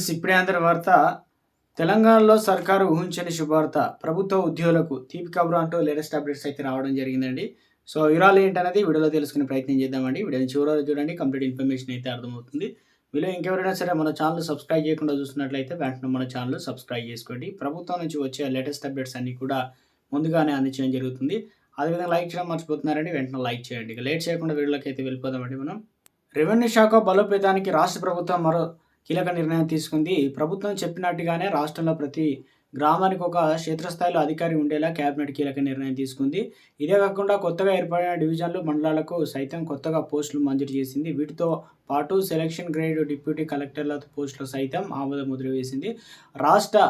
Friends ఇప్పుడే అందరి వార్త తెలంగాణలో సర్కారు ఊహించని శుభార్త. ప్రభుత్వ ఉద్యోగులకు తీపి కబురు అంటూ లేటెస్ట్ అప్డేట్స్ అయితే రావడం జరిగిందండి. సో వివరాలు ఏంటనేది వీడియోలో తెలుసుకునే ప్రయత్నం చేద్దామండి. వీడియోని చివరిలో చూడండి కంప్లీట్ ఇన్ఫర్మేషన్ అయితే అర్థమవుతుంది. వీళ్ళు ఇంకెవరైనా సరే మన ఛానల్ సబ్స్క్రైబ్ చేయకుండా చూస్తున్నట్లయితే వెంటనే మన ఛానల్ సబ్స్క్రైబ్ చేసుకోండి. ప్రభుత్వం నుంచి వచ్చే లేటెస్ట్ అప్డేట్స్ అన్ని కూడా ముందుగానే అందించడం జరుగుతుంది. అదేవిధంగా లైక్ చేయడం మర్చిపోతున్నారండి వెంటనే లైక్ చేయండి. లేట్ చేయకుండా వీడియోలోకి అయితే వెళ్ళిపోదామండి మనం. రెవెన్యూ శాఖ బలోపేతానికి రాష్ట్ర ప్రభుత్వం మరో కీలక నిర్ణయం తీసుకుంది. ప్రభుత్వం చెప్పినట్టుగానే రాష్ట్రంలో ప్రతి గ్రామానికి ఒక క్షేత్రస్థాయిలో అధికారి ఉండేలా కేబినెట్ కీలక నిర్ణయం తీసుకుంది. ఇదే కాకుండా కొత్తగా ఏర్పడిన డివిజన్లు మండలాలకు సైతం కొత్తగా పోస్టులు మంజూరు చేసింది. వీటితో పాటు సెలక్షన్ గ్రేడ్ డిప్యూటీ కలెక్టర్ల పోస్టులు సైతం ఆమోద ముద్ర వేసింది రాష్ట్ర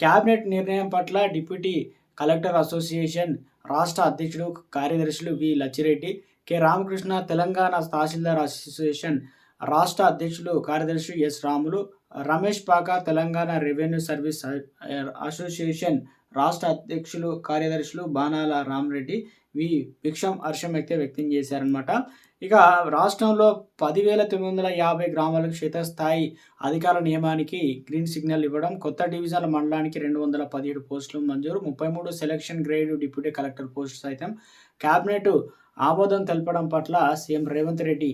కేబినెట్ నిర్ణయం పట్ల డిప్యూటీ కలెక్టర్ అసోసియేషన్ రాష్ట్ర అధ్యక్షుడు కార్యదర్శులు V Lachireddy K Ramakrishna Telangana tahsildar association రాష్ట్ర అధ్యక్షులు కార్యదర్శి ఎస్ రాములు రమేష్ పాక తెలంగాణ రెవెన్యూ సర్వీస్ అసోసియేషన్ రాష్ట్ర అధ్యక్షులు కార్యదర్శులు బాణాల రామరెడ్డి వి. భిక్షం హర్షం అయితే వ్యక్తం చేశారనమాట ఇక రాష్ట్రంలో పదివేల తొమ్మిది వందల యాభై గ్రామాలకు క్షేత్రస్థాయి అధికార నియమానికి గ్రీన్ సిగ్నల్ ఇవ్వడం కొత్త డివిజన్ల మండలానికి రెండు వందల పదిహేడు పోస్టులు మంజూరు ముప్పై మూడు selection grade deputy collector post సైతం. కేబినెట్ ఆమోదం తెలపడం పట్ల సీఎం రేవంత్ రెడ్డి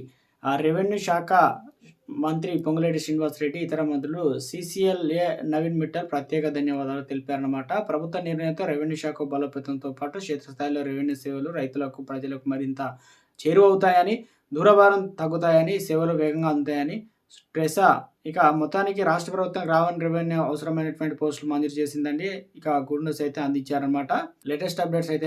రెవెన్యూ శాఖ మంత్రి పొంగులేటి శ్రీనివాస్ రెడ్డి ఇతర మంత్రులు సిసిఎల్ ఏ నవీన్ మిట్టల్ ప్రత్యేక ధన్యవాదాలు తెలిపారన్నమాట. ప్రభుత్వ నిర్ణయంతో రెవెన్యూ శాఖ బలోపేతంతో పాటు క్షేత్రస్థాయిలో రెవెన్యూ సేవలు రైతులకు ప్రజలకు మరింత చేరువవుతాయని దూరభారం తగ్గుతాయని సేవలు వేగంగా అందుతాయని ట్రెసా ఇక మొత్తానికి రాష్ట్ర ప్రభుత్వం రావన్ రెవెన్యూ అవసరమైనటువంటి పోస్టులు మంజూరు చేసిందండి. ఇక గుడ్ న్యూస్ అయితే అందించారనమాట లేటెస్ట్ అప్డేట్స్ అయితే